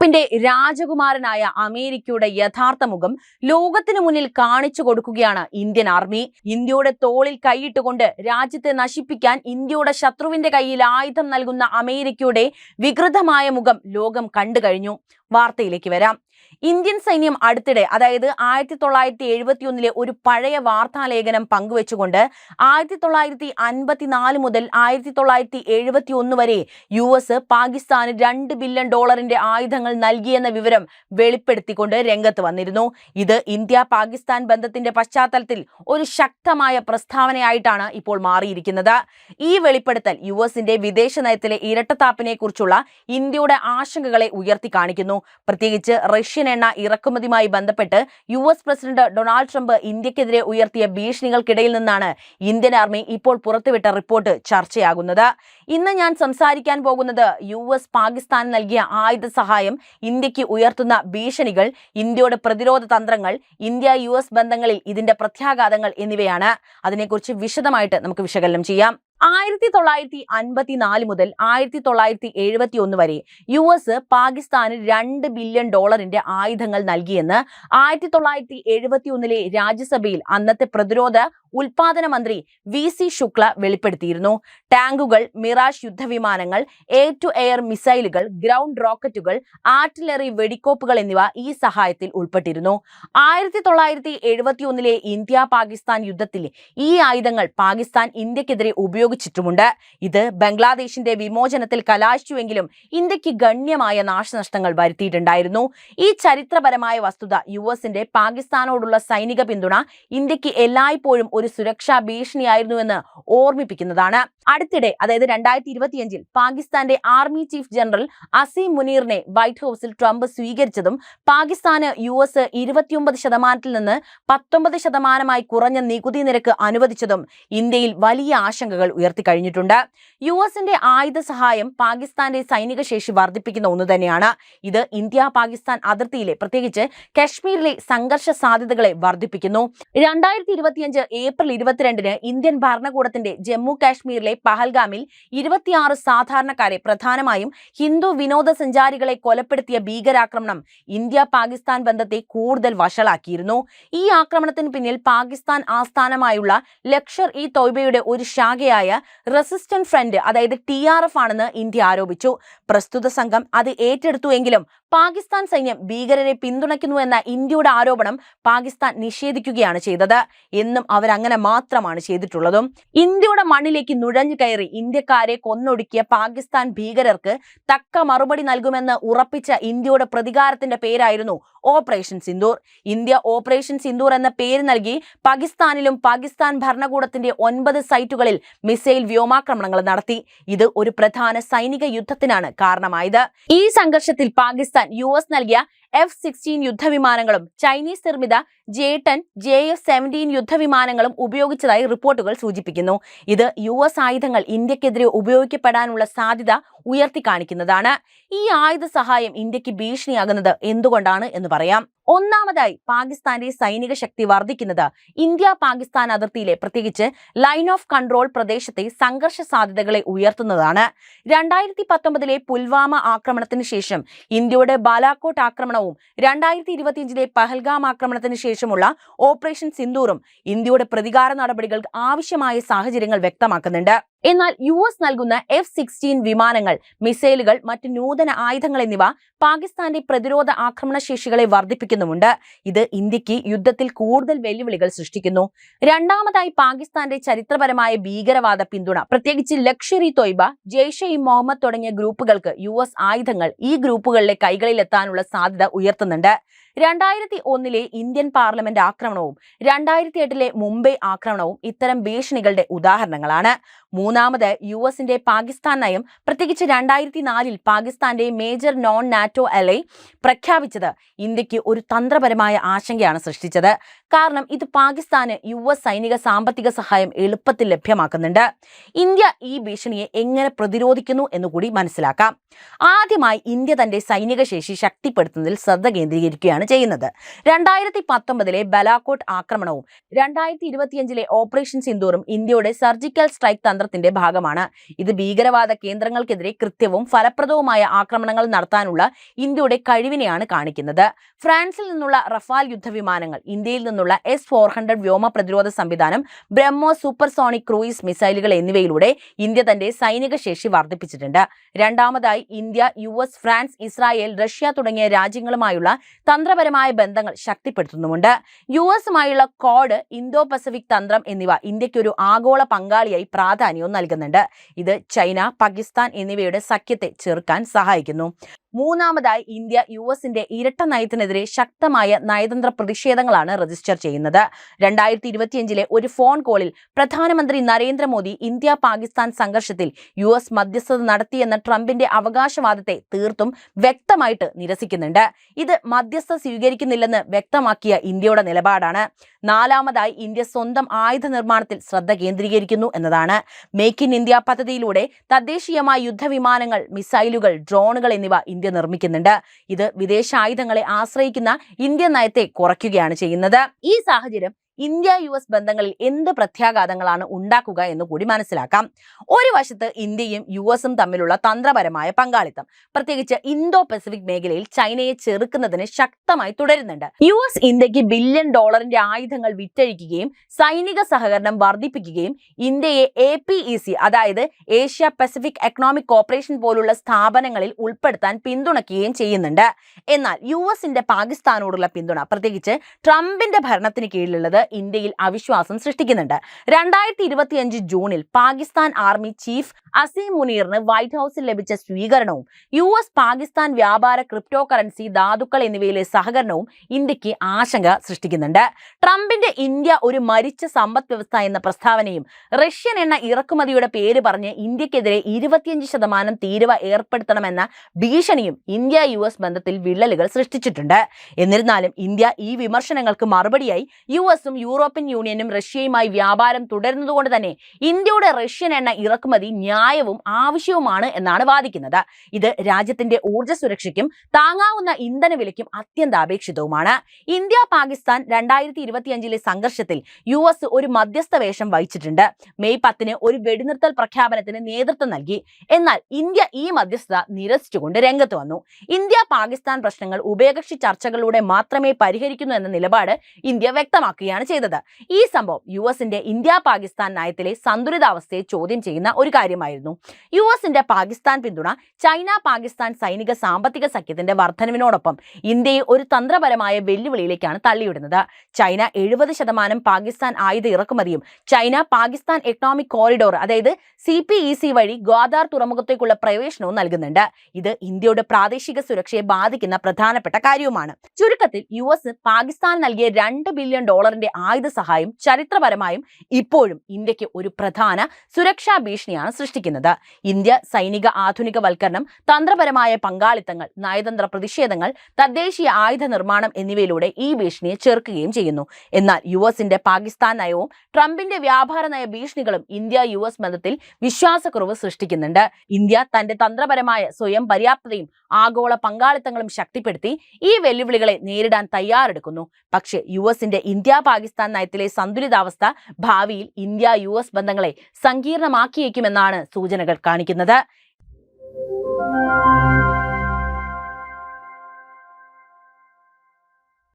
ട്രംപിന്റെ രാജകുമാരനായ അമേരിക്കയുടെ യഥാർത്ഥ മുഖം ലോകത്തിനു മുന്നിൽ കാണിച്ചു കൊടുക്കുകയാണ് ഇന്ത്യൻ ആർമി. ഇന്ത്യയുടെ തോളിൽ കൈയിട്ടുകൊണ്ട് രാജ്യത്തെ നശിപ്പിക്കാൻ ഇന്ത്യയുടെ ശത്രുവിന്റെ കയ്യിൽ ആയുധം നൽകുന്ന അമേരിക്കയുടെ വികൃതമായ മുഖം ലോകം കണ്ടു കഴിഞ്ഞു. വാർത്തയിലേക്ക് വരാം. ഇന്ത്യൻ സൈന്യം അടുത്തിടെ അതായത് ആയിരത്തി തൊള്ളായിരത്തി എഴുപത്തി ഒന്നിലെ ഒരു പഴയ വാർത്താലേഖനം പങ്കുവെച്ചുകൊണ്ട് ആയിരത്തി തൊള്ളായിരത്തി അൻപത്തിനാല് മുതൽ ആയിരത്തി തൊള്ളായിരത്തി എഴുപത്തി ഒന്ന് വരെ യു എസ് പാകിസ്ഥാന് രണ്ട് ബില്യൺ ഡോളറിന്റെ ആയുധങ്ങൾ നൽകിയെന്ന വിവരം വെളിപ്പെടുത്തിക്കൊണ്ട് രംഗത്ത് വന്നിരുന്നു. ഇത് ഇന്ത്യ പാകിസ്ഥാൻ ബന്ധത്തിന്റെ പശ്ചാത്തലത്തിൽ ഒരു ശക്തമായ പ്രസ്താവനയായിട്ടാണ് ഇപ്പോൾ മാറിയിരിക്കുന്നത്. ഈ വെളിപ്പെടുത്തൽ യു എസിന്റെ വിദേശ നയത്തിലെ ഇരട്ടത്താപ്പിനെ കുറിച്ചുള്ള ഇന്ത്യയുടെ ആശങ്കകളെ ഉയർത്തി കാണിക്കുന്നു. പ്രത്യേകിച്ച് റഷ്യൻ എണ്ണ ഇറക്കുമതിയുമായി ബന്ധപ്പെട്ട് U S president Donald Trump ഇന്ത്യക്കെതിരെ ഉയർത്തിയ ഭീഷണികൾക്കിടയിൽ നിന്നാണ് ഇന്ത്യൻ ആർമി ഇപ്പോൾ പുറത്തുവിട്ട റിപ്പോർട്ട് ചർച്ചയാകുന്നത്. ഇന്ന് ഞാൻ സംസാരിക്കാൻ പോകുന്നത് യു എസ് പാകിസ്ഥാൻ നൽകിയ ആയുധ സഹായം ഇന്ത്യയ്ക്ക് ഉയർത്തുന്ന ഭീഷണികൾ ഇന്ത്യയുടെ പ്രതിരോധ തന്ത്രങ്ങൾ ഇന്ത്യ യു ബന്ധങ്ങളിൽ ഇതിന്റെ പ്രത്യാഘാതങ്ങൾ എന്നിവയാണ്. അതിനെക്കുറിച്ച് വിശദമായിട്ട് നമുക്ക് വിശകലനം ചെയ്യാം. ആയിരത്തി തൊള്ളായിരത്തി അൻപത്തിനാല് മുതൽ ആയിരത്തി തൊള്ളായിരത്തി എഴുപത്തി ഒന്ന് വരെ യു എസ് പാകിസ്ഥാന് രണ്ട് ബില്യൺ ഡോളറിന്റെ ആയുധങ്ങൾ നൽകിയെന്ന് ആയിരത്തി തൊള്ളായിരത്തി എഴുപത്തി ഒന്നിലെ രാജ്യസഭയിൽ അന്നത്തെ പ്രതിരോധ ഉൽപാദന മന്ത്രി വി സി ശുക്ല വെളിപ്പെടുത്തിയിരുന്നു. ടാങ്കുകൾ മിറാഷ് യുദ്ധവിമാനങ്ങൾ എയർ ടു എയർ മിസൈലുകൾ ഗ്രൗണ്ട് റോക്കറ്റുകൾ ആർട്ടിലറി വെടിക്കോപ്പുകൾ എന്നിവ ഈ സഹായത്തിൽ ഉൾപ്പെട്ടിരുന്നു. ആയിരത്തി തൊള്ളായിരത്തി എഴുപത്തി ഒന്നിലെ ഇന്ത്യ പാകിസ്ഥാൻ യുദ്ധത്തിൽ ഈ ആയുധങ്ങൾ പാകിസ്ഥാൻ ഇന്ത്യക്കെതിരെ ഉപയോഗിച്ചിട്ടുമുണ്ട്. ഇത് ബംഗ്ലാദേശിന്റെ വിമോചനത്തിൽ കലാശിച്ചുവെങ്കിലും ഇന്ത്യയ്ക്ക് ഗണ്യമായ നാശനഷ്ടങ്ങൾ വരുത്തിയിട്ടുണ്ടായിരുന്നു. ഈ ചരിത്രപരമായ വസ്തുത യു എസിന്റെ പാകിസ്ഥാനോടുള്ള സൈനിക പിന്തുണ ഇന്ത്യയ്ക്ക് എല്ലായ്പ്പോഴും ഒരു സുരക്ഷാ ഭീഷണിയായിരുന്നുവെന്ന് ഓർമ്മിപ്പിക്കുന്നതാണ്. അടുത്തിടെ അതായത് രണ്ടായിരത്തി ഇരുപത്തിയഞ്ചിൽ പാകിസ്ഥാന്റെ ആർമി ചീഫ് ജനറൽ അസീം മുനീറിനെ വൈറ്റ് ഹൌസിൽ ട്രംപ് സ്വീകരിച്ചതും പാകിസ്ഥാന് യു എസ് ഇരുപത്തിയൊമ്പത് ശതമാനത്തിൽ നിന്ന് പത്തൊമ്പത് ശതമാനമായി കുറഞ്ഞ നികുതി നിരക്ക് അനുവദിച്ചതും ഇന്ത്യയിൽ വലിയ ആശങ്കകൾ ഉയർത്തിക്കഴിഞ്ഞിട്ടുണ്ട്. യു എസിന്റെ ആയുധ സഹായം പാകിസ്ഥാന്റെ സൈനിക ശേഷി വർദ്ധിപ്പിക്കുന്ന ഒന്ന് തന്നെയാണ്. ഇത് ഇന്ത്യ പാകിസ്ഥാൻ അതിർത്തിയിലെ പ്രത്യേകിച്ച് കശ്മീരിലെ സംഘർഷ സാധ്യതകളെ വർദ്ധിപ്പിക്കുന്നു. രണ്ടായിരത്തി ഇരുപത്തിയഞ്ച് ഏപ്രിൽ ഇരുപത്തിരണ്ടിന് ഇന്ത്യൻ ഭരണകൂടത്തിന്റെ ജമ്മു കാശ്മീരിലെ പഹൽഗാമിൽ ഇരുപത്തിയാറ് സാധാരണക്കാരെ പ്രധാനമായും ഹിന്ദു വിനോദസഞ്ചാരികളെ കൊലപ്പെടുത്തിയ ഭീകരാക്രമണം ഇന്ത്യ പാകിസ്ഥാൻ ബന്ധത്തെ കൂടുതൽ വഷളാക്കിയിരുന്നു. ഈ ആക്രമണത്തിന് പിന്നിൽ പാകിസ്ഥാൻ ആസ്ഥാനമായുള്ള ലക്ഷർ ഇ തോയ്ബയുടെ ഒരു ശാഖയായ റെസിസ്റ്റന്റ് ഫ്രണ്ട് അതായത് ടി ആർ എഫ് ആണെന്ന് ഇന്ത്യ ആരോപിച്ചു. പ്രസ്തുത സംഘം അത് ഏറ്റെടുത്തുവെങ്കിലും പാകിസ്ഥാൻ സൈന്യം ഭീകരരെ പിന്തുണയ്ക്കുന്നുവെന്ന ഇന്ത്യയുടെ ആരോപണം പാകിസ്ഥാൻ നിഷേധിക്കുകയാണ് ചെയ്തത്. എന്നും അവരങ്ങനെ മാത്രമാണ് ചെയ്തിട്ടുള്ളതും. ഇന്ത്യയുടെ മണ്ണിലേക്ക് നുഴഞ്ഞു കയറി ഇന്ത്യക്കാരെ കൊന്നൊടുക്കിയ പാകിസ്ഥാൻ ഭീകരർക്ക് തക്ക മറുപടി നൽകുമെന്ന് ഉറപ്പിച്ച ഇന്ത്യയുടെ പ്രതികാരത്തിന്റെ പേരായിരുന്നു operation Sindoor. India operation Sindoor എന്ന പേര് നൽകി പാകിസ്ഥാനിലും പാകിസ്ഥാൻ ഭരണകൂടത്തിന്റെ ഒൻപത് സൈറ്റുകളിൽ മിസൈൽ വ്യോമാക്രമണങ്ങൾ നടത്തി. ഇത് ഒരു പ്രധാന സൈനിക യുദ്ധത്തിനാണ് കാരണമായത്. ഈ സംഘർഷത്തിൽ പാകിസ്ഥാൻ യു എസ് നൽകിയ എഫ് സിക്സ്റ്റീൻ യുദ്ധവിമാനങ്ങളും ചൈനീസ് നിർമ്മിത J ten J F seventeen യുദ്ധവിമാനങ്ങളും ഉപയോഗിച്ചതായി റിപ്പോർട്ടുകൾ സൂചിപ്പിക്കുന്നു. ഇത് യു എസ് ആയുധങ്ങൾ ഇന്ത്യക്കെതിരെ ഉപയോഗിക്കപ്പെടാനുള്ള സാധ്യത ഉയർത്തി കാണിക്കുന്നതാണ്. ഈ ആയുധ സഹായം ഇന്ത്യയ്ക്ക് ഭീഷണിയാകുന്നത് എന്തുകൊണ്ടാണ് എന്ന് പറയാം. ഒന്നാമതായി പാകിസ്ഥാന്റെ സൈനിക ശക്തി വർദ്ധിക്കുന്നത് ഇന്ത്യ പാകിസ്ഥാൻ അതിർത്തിയിലെ പ്രത്യേകിച്ച് ലൈൻ ഓഫ് കൺട്രോൾ പ്രദേശത്തെ സംഘർഷ സാധ്യതകളെ ഉയർത്തുന്നതാണ്. രണ്ടായിരത്തി പത്തൊമ്പതിലെ പുൽവാമ ആക്രമണത്തിന് ശേഷം ഇന്ത്യയുടെ ബാലാക്കോട്ട് ആക്രമണവും രണ്ടായിരത്തി ഇരുപത്തിയഞ്ചിലെ പഹൽഗാം ആക്രമണത്തിന് ശേഷമുള്ള ഓപ്പറേഷൻ സിന്ദൂറും ഇന്ത്യയുടെ പ്രതികാര നടപടികൾ ആവശ്യമായ സാഹചര്യങ്ങൾ വ്യക്തമാക്കുന്നുണ്ട്. എന്നാൽ യു എസ് നൽകുന്ന എഫ് സിക്സ്റ്റീൻ വിമാനങ്ങൾ മിസൈലുകൾ മറ്റ് നൂതന ആയുധങ്ങൾ എന്നിവ പാകിസ്ഥാന്റെ പ്രതിരോധ ആക്രമണ ശേഷികളെ വർദ്ധിപ്പിക്കുന്നുമുണ്ട്. ഇത് ഇന്ത്യയ്ക്ക് യുദ്ധത്തിൽ കൂടുതൽ വെല്ലുവിളികൾ സൃഷ്ടിക്കുന്നു. രണ്ടാമതായി പാകിസ്ഥാന്റെ ചരിത്രപരമായ ഭീകരവാദ പിന്തുണ. പ്രത്യേകിച്ച് ലക്ഷറി തൊയ്ബ ജെയ്ഷെ ഇ മുഹമ്മദ് തുടങ്ങിയ ഗ്രൂപ്പുകൾക്ക് യു ആയുധങ്ങൾ ഈ ഗ്രൂപ്പുകളിലെ കൈകളിലെത്താനുള്ള സാധ്യത ഉയർത്തുന്നുണ്ട്. രണ്ടായിരത്തി ഒന്നിലെ ഇന്ത്യൻ പാർലമെന്റ് ആക്രമണവും രണ്ടായിരത്തി എട്ടിലെ മുംബൈ ആക്രമണവും ഇത്തരം ഭീഷണികളുടെ ഉദാഹരണങ്ങളാണ്. മൂന്നാമത് യു എസിന്റെ പാകിസ്ഥാൻ നയം. പ്രത്യേകിച്ച് രണ്ടായിരത്തി നാലിൽ പാകിസ്ഥാന്റെ മേജർ നോൺ നാറ്റോ അലൈ പ്രഖ്യാപിച്ചത് ഇന്ത്യയ്ക്ക് ഒരു തന്ത്രപരമായ ആശങ്കയാണ് സൃഷ്ടിച്ചത്. കാരണം ഇത് പാകിസ്ഥാന് യു എസ് സൈനിക സാമ്പത്തിക സഹായം എളുപ്പത്തിൽ ലഭ്യമാക്കുന്നുണ്ട്. ഇന്ത്യ ഈ ഭീഷണിയെ എങ്ങനെ പ്രതിരോധിക്കുന്നു എന്നുകൂടി മനസ്സിലാക്കാം. ആദ്യമായി ഇന്ത്യ തന്റെ സൈനിക ശേഷി ശക്തിപ്പെടുത്തുന്നതിൽ ശ്രദ്ധ കേന്ദ്രീകരിക്കുകയാണ് ചെയ്യുന്നത്. രണ്ടായിരത്തി പത്തൊമ്പതിലെ ബലാക്കോട്ട് ആക്രമണവും രണ്ടായിരത്തി ഇരുപത്തിയഞ്ചിലെ ഓപ്പറേഷൻ സിന്ദൂറും ഇന്ത്യയുടെ സർജിക്കൽ സ്ട്രൈക്ക് തന്ത്രത്തിന്റെ ഭാഗമാണ്. ഇത് ഭീകരവാദ കേന്ദ്രങ്ങൾക്കെതിരെ കൃത്യവും ഫലപ്രദവുമായ ആക്രമണങ്ങൾ നടത്താനുള്ള ഇന്ത്യയുടെ കഴിവിനെയാണ് കാണിക്കുന്നത്. ഫ്രാൻസിൽ നിന്നുള്ള റഫാൽ യുദ്ധവിമാനങ്ങൾ ഇന്ത്യയിൽ നിന്നുള്ള എസ് ഫോർ ഹൺഡ്രഡ് വ്യോമ പ്രതിരോധ സംവിധാനം ബ്രഹ്മോ സൂപ്പർസോണിക് ക്രൂയിസ് മിസൈലുകൾ എന്നിവയിലൂടെ ഇന്ത്യ തന്റെ സൈനിക ശേഷി വർദ്ധിപ്പിച്ചിട്ടുണ്ട്. രണ്ടാമതായി India U France Israel Russia തുടങ്ങിയ രാജ്യങ്ങളുമായുള്ള തന്ത്രപരമായ ബന്ധങ്ങൾ ശക്തിപ്പെടുത്തുന്നുമുണ്ട്. യു എസുമായുള്ള കോഡ് ഇന്തോ പസഫിക് തന്ത്രം എന്നിവ ഇന്ത്യയ്ക്ക് ഒരു ആഗോള പങ്കാളിയായി പ്രാധാന്യവും നൽകുന്നുണ്ട്. ഇത് ചൈന പാകിസ്ഥാൻ എന്നിവയുടെ സഖ്യത്തെ ചെറുക്കാൻ സഹായിക്കുന്നു. മൂന്നാമതായി ഇന്ത്യ യു എസിന്റെ ഇരട്ട നയത്തിനെതിരെ ശക്തമായ നയതന്ത്ര പ്രതിഷേധങ്ങളാണ് രജിസ്റ്റർ ചെയ്യുന്നത്. രണ്ടായിരത്തി ഇരുപത്തിയഞ്ചിലെ ഒരു ഫോൺ കോളിൽ പ്രധാനമന്ത്രി നരേന്ദ്രമോദി ഇന്ത്യ പാകിസ്ഥാൻ സംഘർഷത്തിൽ യു എസ് മധ്യസ്ഥത നടത്തിയെന്ന ട്രംപിന്റെ അവകാശവാദത്തെ തീർത്തും വ്യക്തമായിട്ട് നിരസിക്കുന്നുണ്ട്. ഇത് മധ്യസ്ഥ സ്വീകരിക്കുന്നില്ലെന്ന് വ്യക്തമാക്കിയ ഇന്ത്യയുടെ നിലപാടാണ്. നാലാമതായി ഇന്ത്യ സ്വന്തം ആയുധ നിർമ്മാണത്തിൽ ശ്രദ്ധ കേന്ദ്രീകരിക്കുന്നു എന്നതാണ് മേക്ക് ഇൻ ഇന്ത്യ പദ്ധതിയിലൂടെ തദ്ദേശീയമായ യുദ്ധവിമാനങ്ങൾ മിസൈലുകൾ ഡ്രോണുകൾ എന്നിവ ഇന്ത്യ നിർമ്മിക്കുന്നുണ്ട്. ഇത് വിദേശ ആയുധങ്ങളെ ആശ്രയിക്കുന്ന ഇന്ത്യൻ നയത്തെ കുറയ്ക്കുകയാണ് ചെയ്യുന്നത്. ഈ സാഹചര്യം ഇന്ത്യ യു എസ് ബന്ധങ്ങളിൽ എന്ത് പ്രത്യാഘാതങ്ങളാണ് ഉണ്ടാക്കുക എന്ന് കൂടി മനസ്സിലാക്കാം. ഒരു വശത്ത് ഇന്ത്യയും യു എസും തമ്മിലുള്ള തന്ത്രപരമായ പങ്കാളിത്തം. പ്രത്യേകിച്ച് ഇന്തോ പസഫിക് മേഖലയിൽ ചൈനയെ ചെറുക്കുന്നതിന് ശക്തമായി തുടരുന്നുണ്ട്. യു എസ് ഇന്ത്യയ്ക്ക് ബില്യൺ ഡോളറിന്റെ ആയുധങ്ങൾ വിറ്റഴിക്കുകയും സൈനിക സഹകരണം വർദ്ധിപ്പിക്കുകയും ഇന്ത്യയെ എ പി ഇ സി അതായത് ഏഷ്യ പസഫിക് എക്കണോമിക് കോർപ്പറേഷൻ പോലുള്ള സ്ഥാപനങ്ങളിൽ ഉൾപ്പെടുത്താൻ പിന്തുണയ്ക്കുകയും ചെയ്യുന്നുണ്ട്. എന്നാൽ യു എസിന്റെ പാകിസ്ഥാനോടുള്ള പിന്തുണ പ്രത്യേകിച്ച് ട്രംപിന്റെ ഭരണത്തിന് കീഴിലുള്ളത് ഇന്ത്യയിൽ അവിശ്വാസം സൃഷ്ടിക്കുന്നുണ്ട്. രണ്ടായിരത്തി ഇരുപത്തിയഞ്ച് ജൂണിൽ പാകിസ്ഥാൻ ആർമി ചീഫ് അസീം മുനീറിന് വൈറ്റ് ഹൌസിൽ ലഭിച്ച സ്വീകരണവും യു എസ് പാകിസ്ഥാൻ വ്യാപാര ക്രിപ്റ്റോ കറൻസി ധാതുക്കൾ എന്നിവയിലെ സഹകരണവും ഇന്ത്യയ്ക്ക് ആശങ്ക സൃഷ്ടിക്കുന്നുണ്ട്. ട്രംപിന്റെ ഇന്ത്യ ഒരു മരിച്ച സമ്പദ് വ്യവസ്ഥ എന്ന പ്രസ്താവനയും റഷ്യൻ എണ്ണ ഇറക്കുമതിയുടെ പേര് പറഞ്ഞ് ഇന്ത്യക്കെതിരെ ഇരുപത്തിയഞ്ച് ശതമാനം തീരുവ ഏർപ്പെടുത്തണമെന്ന ഭീഷണിയും ഇന്ത്യ യു എസ് ബന്ധത്തിൽ വിള്ളലുകൾ സൃഷ്ടിച്ചിട്ടുണ്ട്. എന്നിരുന്നാലും ഇന്ത്യ ഈ വിമർശനങ്ങൾക്ക് മറുപടിയായി യു എസും യൂറോപ്യൻ യൂണിയനും റഷ്യയുമായി വ്യാപാരം തുടരുന്നതുകൊണ്ട് തന്നെ ഇന്ത്യയുടെ റഷ്യൻ എണ്ണ ഇറക്കുമതി ന്യായവും ആവശ്യവുമാണ് എന്നാണ് വാദിക്കുന്നത്. ഇത് രാജ്യത്തിന്റെ ഊർജ സുരക്ഷയ്ക്കും താങ്ങാവുന്ന ഇന്ധന വിലയ്ക്കും അത്യന്താപേക്ഷിതവുമാണ്. ഇന്ത്യ പാകിസ്ഥാൻ രണ്ടായിരത്തി ഇരുപത്തിയഞ്ചിലെ സംഘർഷത്തിൽ യു എസ് ഒരു മധ്യസ്ഥ വേഷം വഹിച്ചിട്ടുണ്ട്. മെയ് പത്തിന് ഒരു വെടിനിർത്തൽ പ്രഖ്യാപനത്തിന് നേതൃത്വം നൽകി. എന്നാൽ ഇന്ത്യ ഈ മധ്യസ്ഥത നിരസിച്ചുകൊണ്ട് രംഗത്ത് വന്നു. ഇന്ത്യ പാകിസ്ഥാൻ പ്രശ്നങ്ങൾ ഉഭയകക്ഷി ചർച്ചകളിലൂടെ മാത്രമേ പരിഹരിക്കുന്നു എന്ന നിലപാട് ഇന്ത്യ വ്യക്തമാക്കുകയാണ്. ചെയ്തത്. ഈ സംഭവം യു എസിന്റെ ഇന്ത്യ പാകിസ്ഥാൻ നയത്തിലെ സന്തുലിതാവസ്ഥയെ ചോദ്യം ചെയ്യുന്ന ഒരു കാര്യമായിരുന്നു. യു എസിന്റെ പാകിസ്ഥാൻ പിന്തുണ ചൈന പാകിസ്ഥാൻ സൈനിക സാമ്പത്തിക സഖ്യത്തിന്റെ വർധനവിനോടൊപ്പം ഇന്ത്യയെ ഒരു തന്ത്രപരമായ വെല്ലുവിളിയിലേക്കാണ് തള്ളിയിടുന്നത്. ചൈന എഴുപത് ശതമാനം പാകിസ്ഥാൻ ആയുധ ഇറക്കുമതിയും ചൈന പാകിസ്ഥാൻ എക്കണോമിക് കോറിഡോർ അതായത് സി പി ഇ സി വഴി ഗ്വാദാർ തുറമുഖത്തേക്കുള്ള പ്രവേശനവും നൽകുന്നുണ്ട്. ഇത് ഇന്ത്യയുടെ പ്രാദേശിക സുരക്ഷയെ ബാധിക്കുന്ന പ്രധാനപ്പെട്ട കാര്യവുമാണ്. ചുരുക്കത്തിൽ യു എസ് പാകിസ്ഥാൻ നൽകിയ രണ്ട് ബില്യൺ ഡോളറിന്റെ ആയുധ സഹായം ചരിത്രപരമായും ഇപ്പോഴും ഇന്ത്യയ്ക്ക് ഒരു പ്രധാന സുരക്ഷാ ഭീഷണിയാണ് സൃഷ്ടിക്കുന്നത്. ഇന്ത്യ സൈനിക ആധുനികവൽക്കരണം തന്ത്രപരമായ പങ്കാളിത്തങ്ങൾ നയതന്ത്ര പ്രതിഷേധങ്ങൾ തദ്ദേശീയ ആയുധ നിർമ്മാണം എന്നിവയിലൂടെ ഈ ഭീഷണിയെ ചെറുക്കുകയും ചെയ്യുന്നു. എന്നാൽ യു എസിന്റെ പാകിസ്ഥാൻ നയവും ട്രംപിന്റെ വ്യാപാര നയ ഭീഷണികളും ഇന്ത്യ യു എസ് ബന്ധത്തിൽ വിശ്വാസക്കുറവ് സൃഷ്ടിക്കുന്നുണ്ട്. ഇന്ത്യ തന്റെ തന്ത്രപരമായ സ്വയം പര്യാപ്തതയും ആഗോള പങ്കാളിത്തങ്ങളും ശക്തിപ്പെടുത്തി ഈ വെല്ലുവിളികളെ നേരിടാൻ തയ്യാറെടുക്കുന്നു. പക്ഷേ യു എസിന്റെ ഇന്ത്യ പാകിസ്ഥാൻ നയത്തിലെ സന്തുലിതാവസ്ഥ ഭാവിയിൽ ഇന്ത്യ യു എസ് ബന്ധങ്ങളെ സങ്കീർണമാക്കിയേക്കുമെന്നാണ് സൂചനകൾ കാണിക്കുന്നത്.